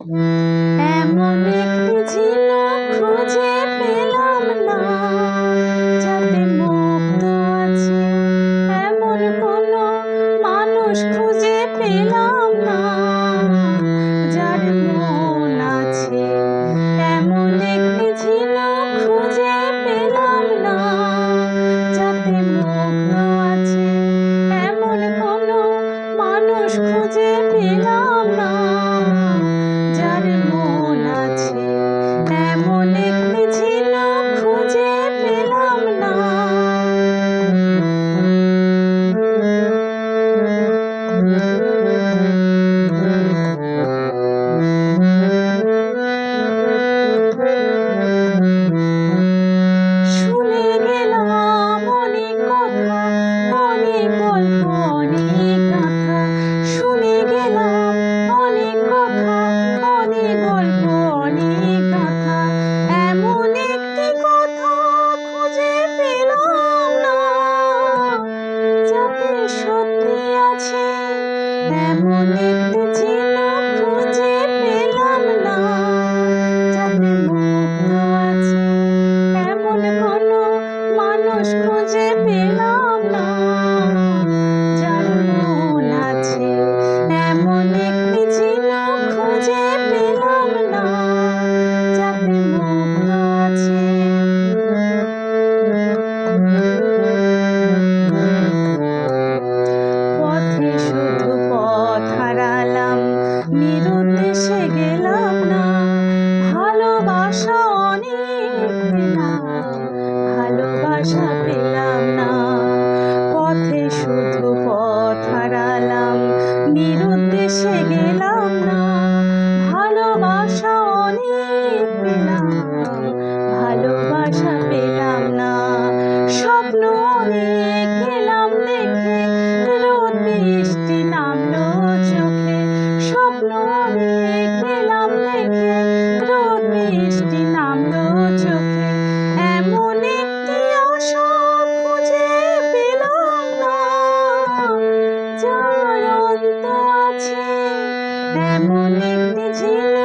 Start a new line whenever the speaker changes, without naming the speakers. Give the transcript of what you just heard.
এমন বুঝি খুঁজে পেলাম না যাতে এমন কোনো মানুষ খুঁজে পেলাম না। এমন বুঝিলাম বুঝে পেলাম না। যাতে মুগ্ধ আছে আছে এমন একটি ছিল খুঁজে পেলাম come now. ramulindi ji ka